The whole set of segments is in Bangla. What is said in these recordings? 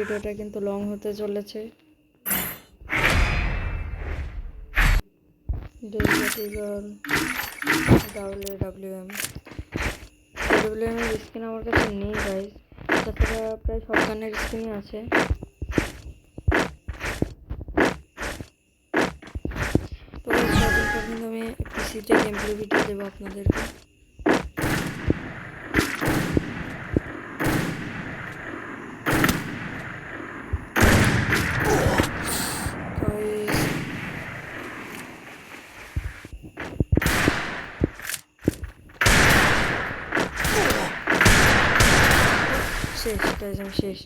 ভিডিওটা কিন্তু লং হতে চলেছে। ডেলিভার ডাব্লিউ স্ক্রিন আমার কাছে নেই গাইজ তাছাড়া প্রায় সব গানের স্ক্রিনই আছে। তো আমি পিসিতে গেম ভিডিও দেবো আপনাদেরকে Guys, শেষ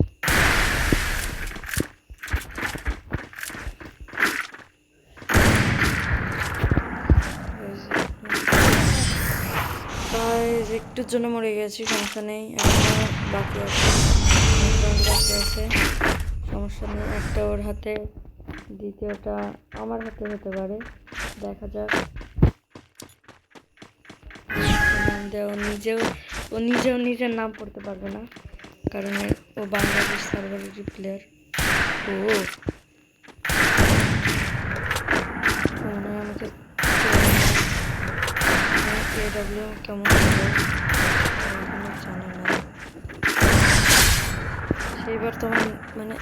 গাইজ একটুর জন্য মরে গেছি, সমস্যা নেই, এখনও বাকি আছে। বাকি আছে, সমস্যা নেই। একটা ওর হাতে, দ্বিতীয়টা আমার হাতে হতে পারে। দেখা যাক। ও নিজেও ও নিজেও নিজের নাম পড়তে পারবে না। কারণ ও বাংলাদেশ সার্ভারেরই প্লেয়ার ও। আমাকে কেমন নাই সেইবার তো আমার মানে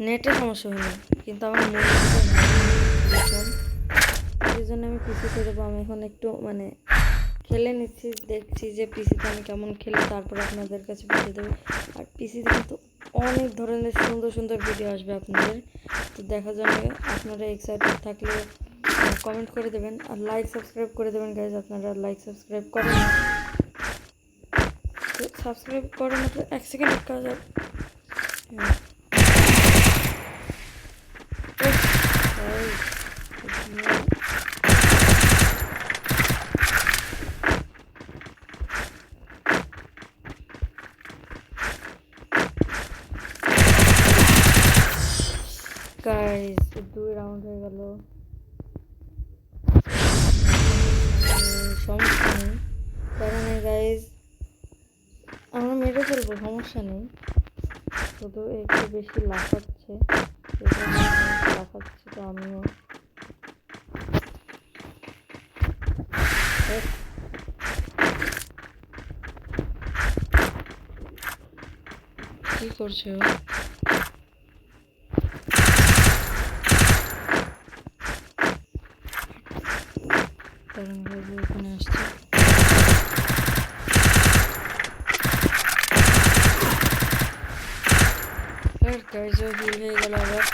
নেটের সমস্যা হয়নি কিন্তু আমার বুঝলাম সেই জন্য আমি পিসিতে দেবো, আমি এখন একটু মানে খেলে নিচ্ছি, দেখছি যে পিসিতে আমি কেমন খেলি, তারপর আপনাদের কাছে ভিডিও দেবো। আর পিসিতে কিন্তু অনেক ধরনের সুন্দর সুন্দর ভিডিও আসবে আপনাদের। তো দেখার জন্য আপনারা এক্সাইটেড থাকলে কমেন্ট করে দেবেন। আর লাইক সাবস্ক্রাইব করে দেবেন গাইজ আপনারা লাইক সাবস্ক্রাইব করেন তো সাবস্ক্রাইব করার মাত্র এক সেকেন্ডের কাজ আর হ্যাঁ। উফ, guys, গাইস দুই রাউন্ড হয়ে গেল। সমস্যা নেই। কারণ গাইজ আমরা মেরে ফেলব, সমস্যা নেই। শুধু একটু বেশি লাফাচ্ছে। লাফাচ্ছে তো আমিও। কি করছে ও কারণ এখানে আসছে। গাইজ হিল হয়ে গেল আবার।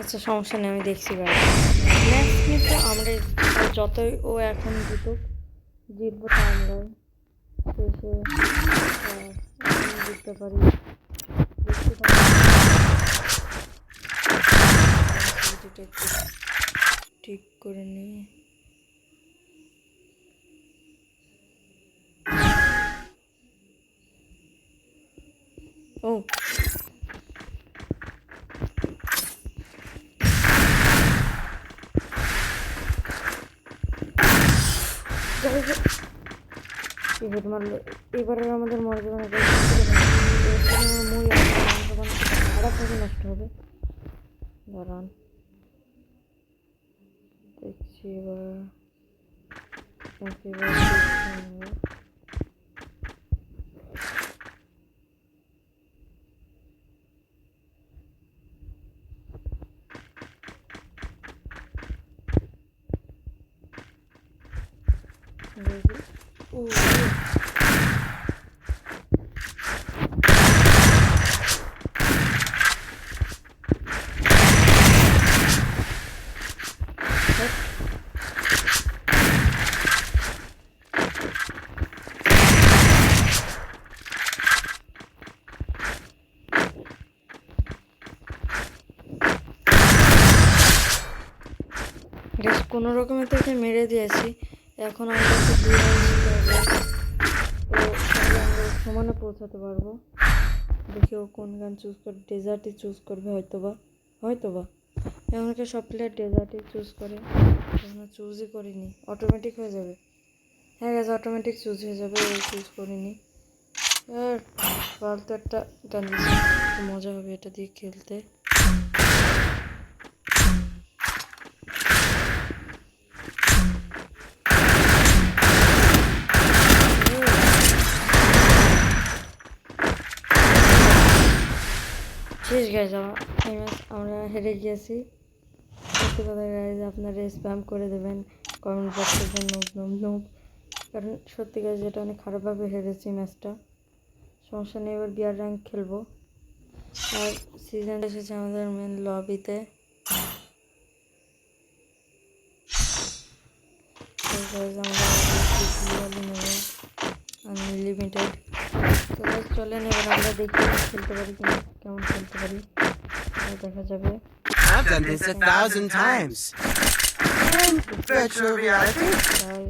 আচ্ছা সমস্যা নেই আমি দেখছি গাইজ ম্যাচ কিন্তু জিতবো। যতই ও এখন জিতুক জিতবো তো আমরাই। শেষে আহ, আমি জিততে পারি দেখছি তাহলে। ভিডিওটা একটু ঠিক করে নিই ও এবারে আমাদের মরে যাবে না guys, এবার আমার মই আর আপনাকে নষ্ট হবে দাঁড়ান দেখছি এবার একেবারে দেখছি আমরা। দেখি। ও, ও। গ্যাস কোনো রকমে তাকে মেরে দিয়েছি। এখন আমরা সমানে পৌঁছাতে পারব। দেখি ও কোন গান চুজ করে ডেজার্টই চুজ করবে হয়তো বা হয়তো বা এমনকি সব প্লেয়ার ডেজার্টই চুজ করে আমরা চুজই করিনি। অটোমেটিক হয়ে যাবে। হ্যাঁ গ্যাস অটোমেটিক চুজ হয়ে যাবে। ও চুজ করিনি। আর ফালতু একটা গান মজা হবে এটা দিয়ে খেলতে। শেষ গাইজ আমরা হেরে গিয়েছি। সত্যি কথা গাইজ আপনারা স্প্যাম করে দেবেন কমেন্ট বক্সে যে কারণ সত্যি গাইজ এটা অনেক খারাপভাবে হেরেছি ম্যাচটা সমস্যা নেই, এবার বিয়ার র্যাঙ্ক খেলব। আর সিজন এসেছে আমাদের মেন লবিতে আমরা নেব। আনলিমিটেড তো guys, চলেন এবার আমরা দেখি খেলতে পারি কিনা কেমন খেলতে পারি এবার দেখা যাবে I've done this a thousand times. And virtual reality, তাই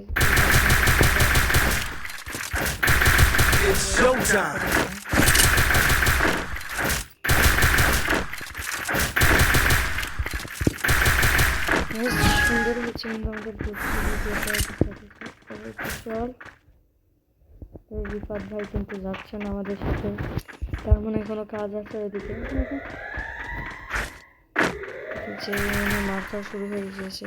it's showtime. বেশ সুন্দর হচ্ছে কিন্তু আমাদের দেখতে ভিডিওটা বিপাদ ভাই কিন্তু যাচ্ছে না আমাদের সাথে। তার মানে কোনো কাজ আছে ওইদিকে? যে মানে মাথা শুরু হয়ে গিয়েছে।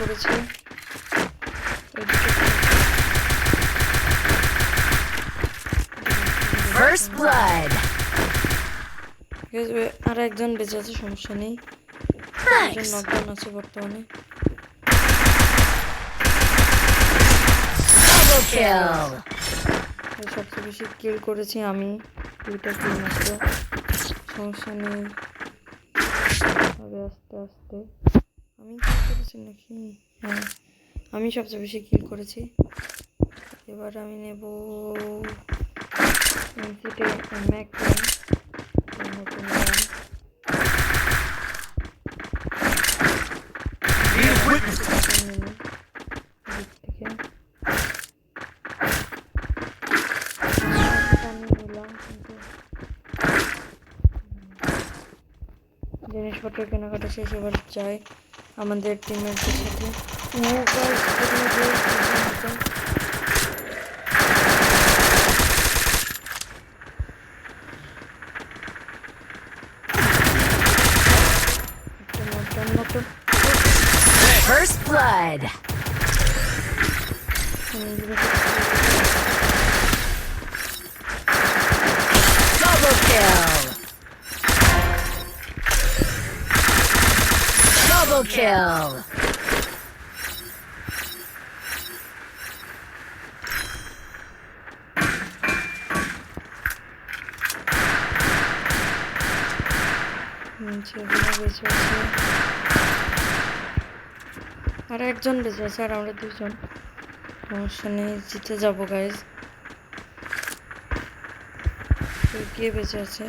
করেছে আর একজন বেঁচে আছে সমস্যা নেই. নকডাউন আছে বর্তমানে সবচেয়ে বেশি কিল করেছি আমি দুইটা কিল মাত্র সমস্যা নেই হবে আস্তে আস্তে আমি কিল করেছি নাকি হ্যাঁ আমি সবচেয়ে বেশি কিল করেছি এবার আমি নেব ম্যাক জিনিসপত্র কেনাকাটা শেষ এবার যাই আমাদের টিমের সাথে ও guys, কোথায় যে মতো। একটা knockdown মতো First blood. Double kill. Double kill. আর একজন বেঁচে আছে, আর আমরা দুজন সমস্যা নেই জিতে যাব গাইজ কে বেঁচে আছে?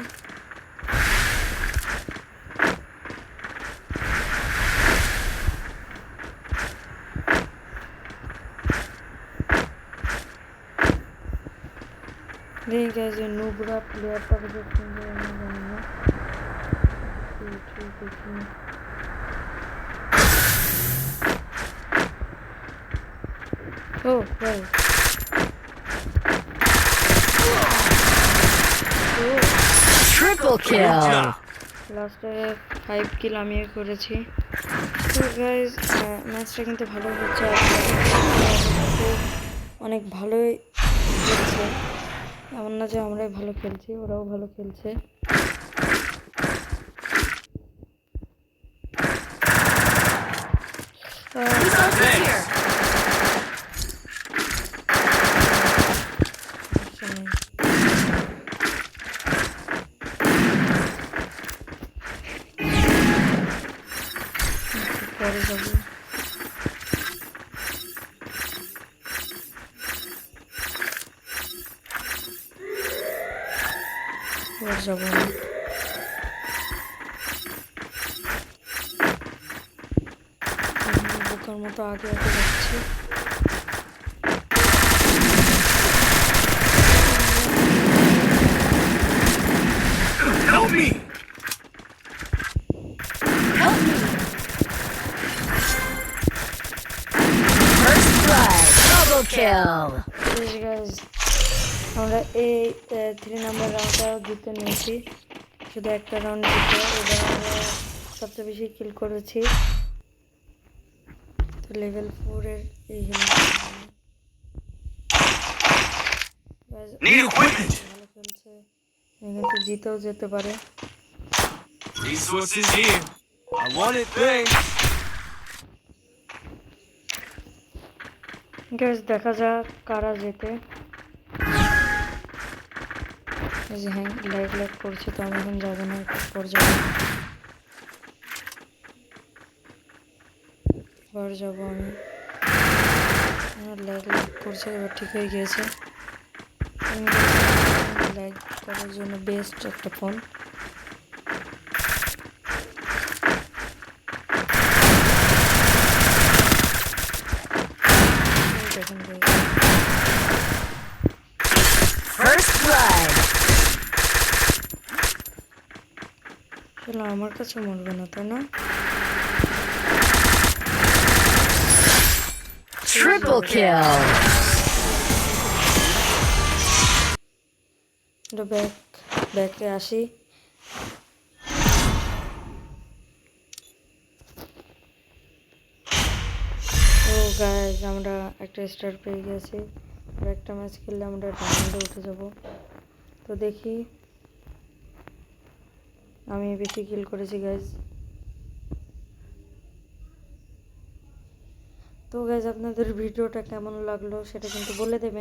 দেখি গাইজ ওই নুবরা প্লেয়ারটা বেঁচে সুন্দর আমি জানি না ঠিক ঠিক দেখি ও গাইজ Triple kill. লাস্টে ফাইভ কিল আমি করেছি। তো গাইজ ম্যাচটা কিন্তু ভালো হচ্ছে। আর অনেক ভালোই খেলছে এমন না যে আমরাই ভালো খেলছি ওরাও ভালো খেলছে। আহ, Розовому. Букармо. Help me! First blood, double kill. These guys আমরা এই থ্রি নাম্বার রাউন্ডটা জিতে নিয়েছি শুধু একটা রাউন্ড জিতে এবার আমরা সবচেয়ে বেশি কিল করেছি তো লেভেল ফোরের এই. ভালো খেলছে কিন্তু জিতেও যেতে পারে Resources here. I want it big. দেখা যাক কারা যেতে এই যে হ্যাং ল্যাগ ল্যাগ করছে তো আমি এখন যাব না একটু পর যাব পর যাব আমি আমার ল্যাগ ল্যাগ করছে এবার ঠিক হয়ে গিয়েছে ল্যাগ করার জন্য বেস্ট একটা ফোন দেখুন guys, First চলো আমার কাছে মরবে না তাই না? Triple kill. ব্যাক ব্যাকে আসি। ও গাইজ আমরা একটা স্টার পেয়ে গেছি। আর একটা ম্যাচ খেললে আমরা ডায়মন্ডে উঠে যাব। তো দেখি আমি বেশি কিল করেছি গ্যাস তো গ্যাস আপনাদের ভিডিওটা কেমন লাগল সেটা কিন্তু বলে দেবেন।